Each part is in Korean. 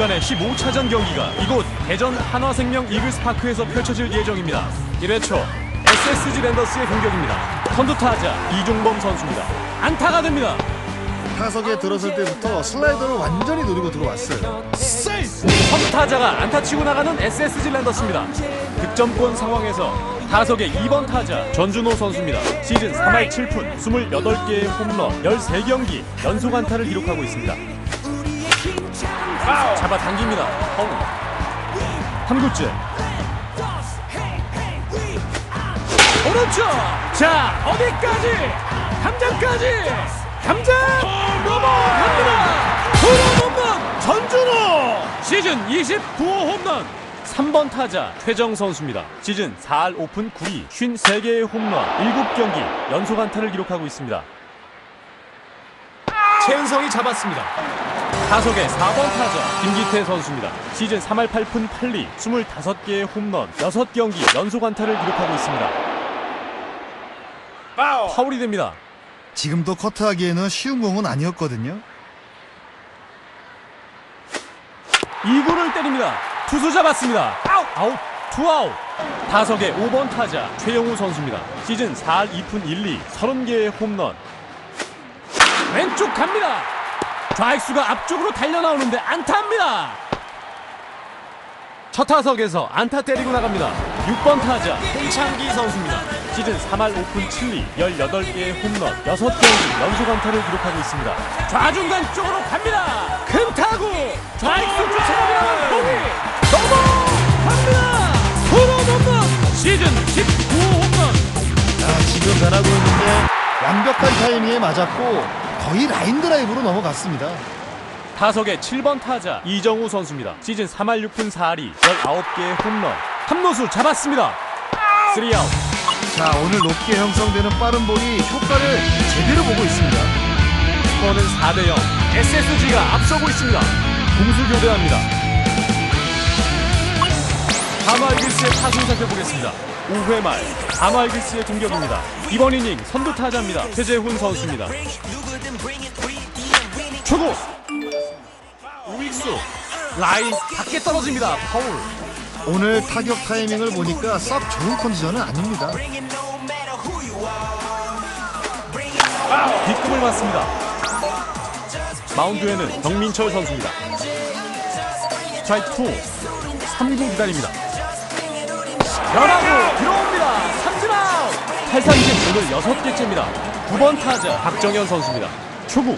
간의 15차전 경기가 이곳 대전 한화생명 이글스파크에서 펼쳐질 예정입니다. 1회초 SSG 랜더스의 공격입니다. 선두 타자 이종범 선수입니다. 안타가 됩니다. 타석에 들어설 때부터 슬라이더를 완전히 노리고 들어왔어요. 선두 타자가 안타 치고 나가는 SSG 랜더스입니다. 득점권 상황에서 타석의 2번 타자 전준호 선수입니다. 시즌 3할 7푼 28개의 홈런 13경기 연속 안타를 기록하고 있습니다. 잡아당깁니다. 허우. 3구째. 오른쪽. 자 어디까지? 담장까지. 담장 넘어 갑니다. 홈런 홈런 전준호 시즌 29호 홈런. 3번 타자 최정 선수입니다. 시즌 4할 오픈 9리 53개의 홈런 7경기 연속 안타를 기록하고 있습니다. 최은성이 잡았습니다. 타석의 4번 타자 김기태 선수입니다. 시즌 3할 8푼 8리 25개의 홈런 6경기 연속 안타를 기록하고 있습니다. 파울이 됩니다. 지금도 커트하기에는 쉬운 공은 아니었거든요. 2구를 때립니다. 투수 잡았습니다. 아웃! 아웃! 투아웃! 타석의 5번 타자 최영우 선수입니다. 시즌 4할 2푼 1리 30개의 홈런. 왼쪽 갑니다. 좌익수가 앞쪽으로 달려나오는데 안타입니다. 첫 타석에서 안타 때리고 나갑니다. 6번 타자 홍창기 선수입니다. 시즌 3할 오픈 7리 18개의 홈런 6경기 연속 안타를 기록하고 있습니다. 좌중간 쪽으로 갑니다. 큰 타구 좌익수 쫓아가면 공이 넘어갑니다. 홈런 홈런 시즌 19호 홈런 자, 지금 변하고 있는데 완벽한 타이밍에 맞았고 거의 라인 드라이브로 넘어갔습니다. 타석의 7번 타자 이정우 선수입니다. 시즌 3할 6푼 4리 19개의 홈런 함노수 잡았습니다. 3아웃 자, 오늘 높게 형성되는 빠른 볼이 효과를 제대로 보고 있습니다. 스코어는 4대0 SSG가 앞서고 있습니다. 공수 교대합니다. 하마이글스의 타순 살펴보겠습니다. 5회 말 하마이글스의 공격입니다. 이번 이닝 선두 타자입니다. 최재훈 선수입니다. 초구 우익수 라인 밖에 떨어집니다. 파울 오늘 타격 타이밍을 보니까 썩 좋은 컨디션은 아닙니다. 뒷꿈을 맞습니다. 마운드에는 정민철 선수입니다. 스트라이크 2 3구 기다립니다. 변하고 들어옵니다. 삼진 아웃. 탈삼진 오늘 여섯 개째입니다. 9번 타자 박정현 선수입니다. 초구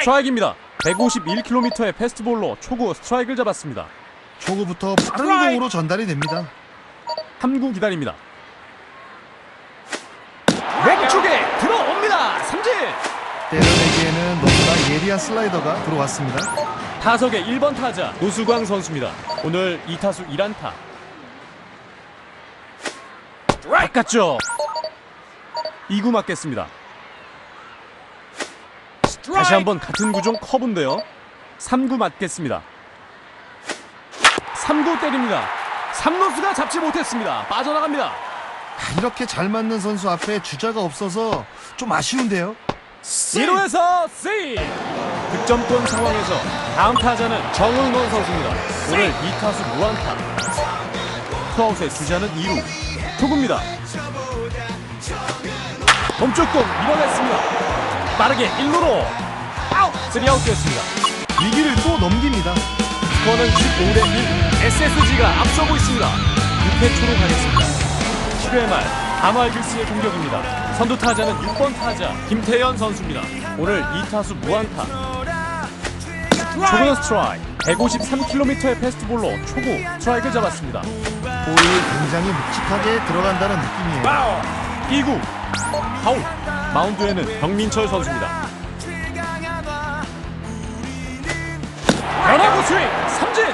스트라이크입니다. 151km의 패스트볼로 초구 스트라이크를 잡았습니다. 초구부터 빠른 공으로 전달이 됩니다. 3구 기다립니다. 왼쪽에 들어옵니다. 삼진. 때려내기에는 너무나 예리한 슬라이더가 들어왔습니다. 타석의 1번 타자 노수광 선수입니다. 오늘 2타수 1안타. 바꿨죠. 2구 맞겠습니다. 다시 한번 같은 구종 커브인데요. 3구 맞겠습니다. 3구 때립니다. 3루수가 잡지 못했습니다. 빠져나갑니다. 아, 이렇게 잘 맞는 선수 앞에 주자가 없어서 좀 아쉬운데요. 1루에서 세이 득점권 상황에서 다음 타자는 정은원 선수입니다. 오늘 2타수 무안타. 투아웃의 주자는 2루. 초구입니다. 몸쪽 공 밀어냈습니다. 빠르게 1루로 아웃! 3아웃 되었습니다. 위기를 또 넘깁니다. 스코어는 15대 1. SSG가 앞서고 있습니다. 6회 초로 가겠습니다. 7회 말 하마이글스의 공격입니다. 선두 타자는 6번 타자 김태현 선수입니다. 오늘 2타수 무안타. 초구는 스트라이크. 153km의 패스트볼로 초구 스트라이크를 잡았습니다. 볼이 굉장히 묵직하게 들어간다는 느낌이에요. 2구 파울. 마운드에는 정민철 선수입니다. 변화구 스윙 삼진.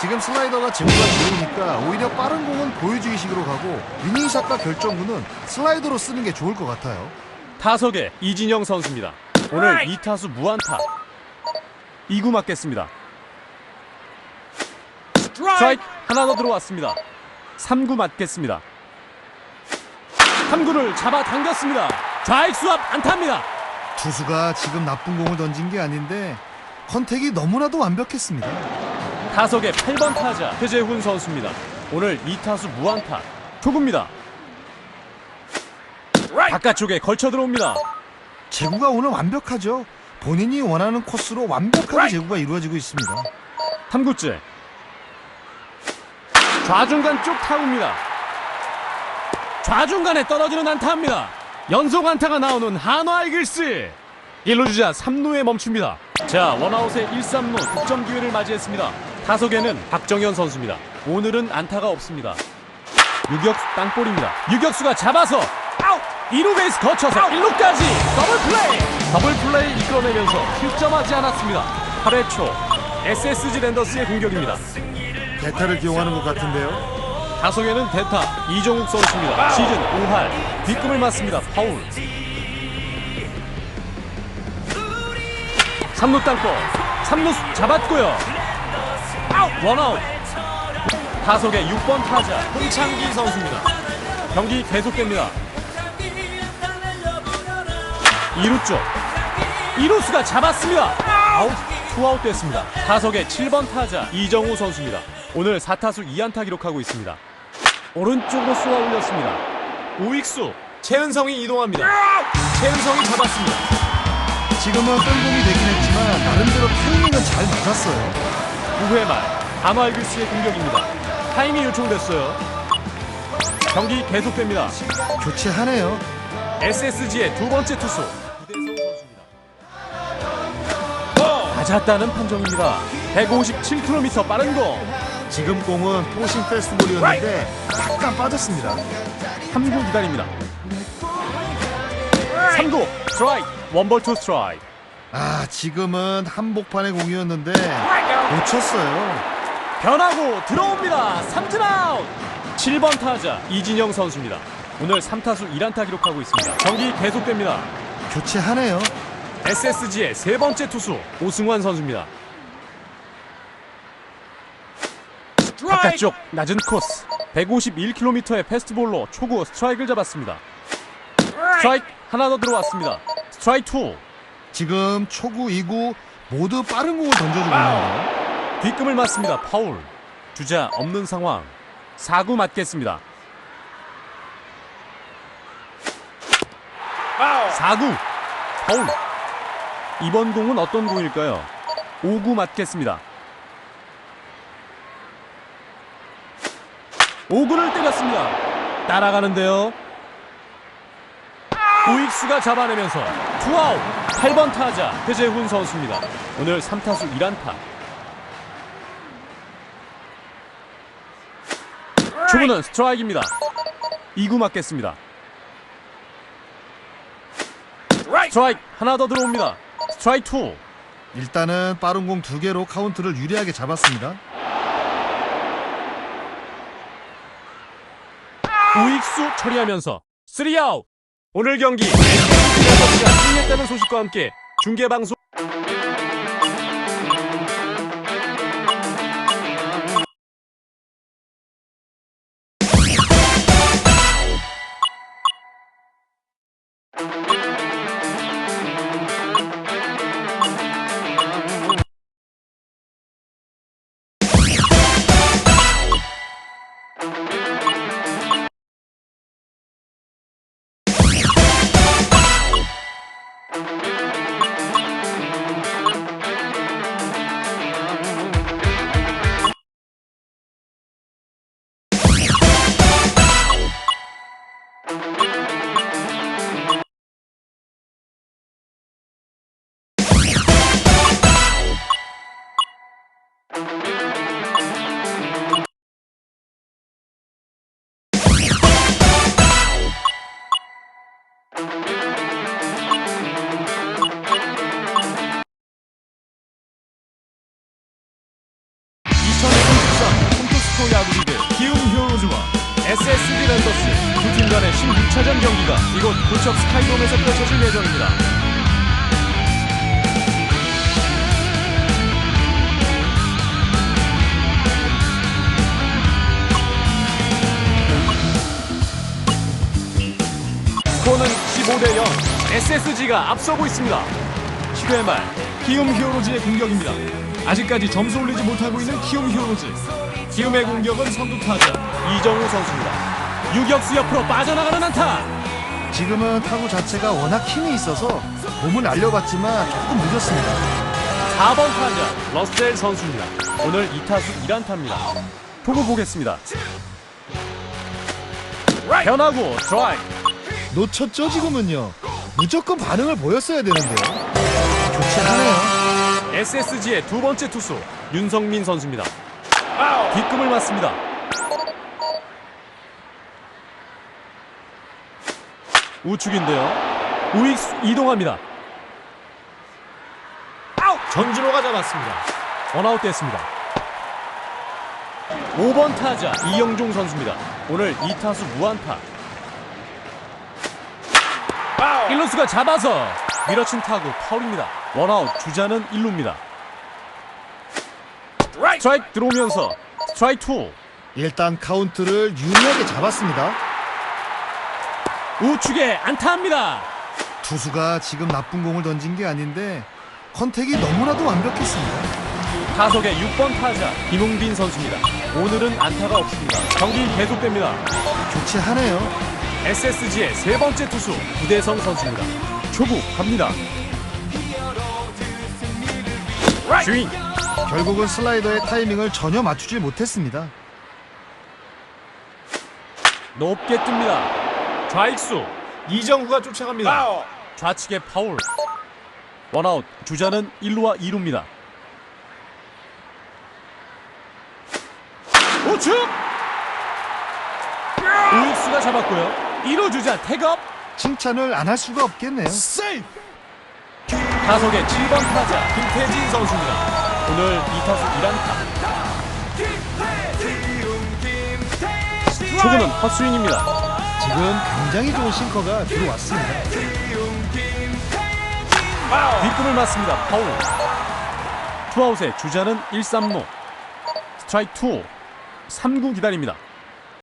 지금 슬라이더가 제구가 좋으니까 오히려 빠른 공은 보여주기식으로 가고 위닝샷과 결정구는 슬라이더로 쓰는 게 좋을 것 같아요. 타석의 이진영 선수입니다. 오늘 2타수 무안타. 2구 맞겠습니다. 스트라이크 하나 더 들어왔습니다. 3구 맞겠습니다. 3구를 잡아 당겼습니다. 좌익수 앞 안타입니다. 투수가 지금 나쁜 공을 던진 게 아닌데 컨택이 너무나도 완벽했습니다. 타석의 8번 타자 최재훈 선수입니다. 오늘 2타수 무안타 초구입니다. 바깥쪽에 걸쳐 들어옵니다. 제구가 오늘 완벽하죠. 본인이 원하는 코스로 완벽하게 제구가 이루어지고 있습니다. 3구째 좌중간 쪽 타구입니다. 좌중간에 떨어지는 안타입니다. 연속 안타가 나오는 한화 이글스 1루 주자 3루에 멈춥니다. 자 원아웃의 1, 3루 득점 기회를 맞이했습니다. 타석에는 박정현 선수입니다. 오늘은 안타가 없습니다. 유격수 땅볼입니다. 유격수가 잡아서! 2루 베이스 거쳐서 1루까지 더블 플레이! 더블 플레이 이끌어내면서 실점하지 않았습니다. 8회 초 SSG 랜더스의 공격입니다. 대타를 기용하는 것 같은데요. 타석에는 대타 이종욱 선수입니다. 시즌 5할 뒷금을 맞습니다. 파울. 3루 땅볼 3루 잡았고요. 아웃 원아웃. 타석의 6번 타자 홍창기 선수입니다. 경기 계속됩니다. 2루 쪽 2루수가 잡았습니다. 아웃 투아웃 됐습니다. 타석의 7번 타자 이정우 선수입니다. 오늘 4타수 2안타 기록하고 있습니다. 오른쪽으로 쏘아 올렸습니다. 우익수 최은성이 이동합니다. 최은성이 잡았습니다. 지금은 뜬공이 되긴 했지만 나름대로 타이밍은 잘 맞았어요. 9회 말 한화이글스의 공격입니다. 타임이 요청됐어요. 경기 계속됩니다. 교체하네요. SSG의 두 번째 투수 선수입니다. 맞았다는 판정입니다. 157km 빠른 공. 지금 공은 포싱 페스티벌이었는데 약간 빠졌습니다. 3구 기다립니다. 3구 스트라이크 원볼 투 스트라이크. 아 지금은 한복판의 공이었는데 놓쳤어요. 변하고 들어옵니다. 3진 아웃. 7번 타자 이진영 선수입니다. 오늘 3타수 1안타 기록하고 있습니다. 경기 계속됩니다. 교체하네요. SSG의 세 번째 투수 오승환 선수입니다. 바깥쪽 낮은 코스 151km의 패스트볼로 초구 스트라이크를 잡았습니다. 스트라이크 하나 더 들어왔습니다. 스트라이크 2 지금 초구, 2구 모두 빠른 공을 던져주고 있는데요. 뒷금을 맞습니다. 파울 주자 없는 상황 4구 맞겠습니다. 4구 파울 이번 공은 어떤 공일까요? 5구 맞겠습니다. 5구를 때렸습니다. 따라가는데요. 우익수가 잡아내면서 투아웃 8번 타자 배재훈 선수입니다. 오늘 3타수 1안타. 초구는 스트라이크입니다. 2구 맞겠습니다. 스트라이크 하나 더 들어옵니다. 스트라이크 2. 일단은 빠른 공 두 개로 카운트를 유리하게 잡았습니다. 우익수 처리하면서 3아웃. 오늘 경기 승리했다는 소식과 함께 중계 방송 이곳 고척 스카이돔에서 펼쳐질 예정입니다. 스코어는 15대 0. SSG가 앞서고 있습니다. 7회 말 키움 히어로즈의 공격입니다. 아직까지 점수 올리지 못하고 있는 키움 히어로즈. 키움의 공격은 선두 타자 이정우 선수입니다. 유격수 옆으로 빠져나가는 안타. 지금은 타구 자체가 워낙 힘이 있어서 몸을 날려봤지만 조금 늦었습니다. 4번 타자 러셀 선수입니다. 오늘 2타수 1안타입니다. 보고 보겠습니다. 변하고 드라이브. 놓쳤죠 지금은요. 무조건 반응을 보였어야 되는데요. 좋지 않아요. SSG의 두 번째 투수 윤성민 선수입니다. 뒷금을 맞습니다. 우측인데요. 우익수 이동합니다. 전준호가 잡았습니다. 원아웃 됐습니다. 5번 타자 이영종 선수입니다. 오늘 2타수 무안타. 1루수가 잡아서 밀어친 타구 파울입니다. 원아웃 주자는 1루입니다. 스트라이크 들어오면서 스트라이크 2 일단 카운트를 유리하게 잡았습니다. 우측에 안타합니다. 투수가 지금 나쁜 공을 던진 게 아닌데 컨택이 너무나도 완벽했습니다. 타석의 6번 타자 김웅빈 선수입니다. 오늘은 안타가 없습니다. 경기 계속됩니다. 좋지 않아요. SSG의 세 번째 투수 구대성 선수입니다. 초구 갑니다. 스윙 결국은 슬라이더의 타이밍을 전혀 맞추지 못했습니다. 높게 뜹니다. 좌익수 이정구가 쫓아갑니다. 좌측의 파울. 원아웃 주자는 1루와 2루입니다. 우측 우익수가 잡았고요. 1루 주자 태업 칭찬을 안 할 수가 없겠네요. 타석의 7번 타자 김태진 선수입니다. 오늘 2타수 1안타. 초구는 헛스윙입니다. 지금 굉장히 좋은 싱커가 들어왔습니다. 뒷꿈을 맞습니다. 파울. 투아웃의 주자는 1, 3루. 스트라이크 2. 3구 기다립니다.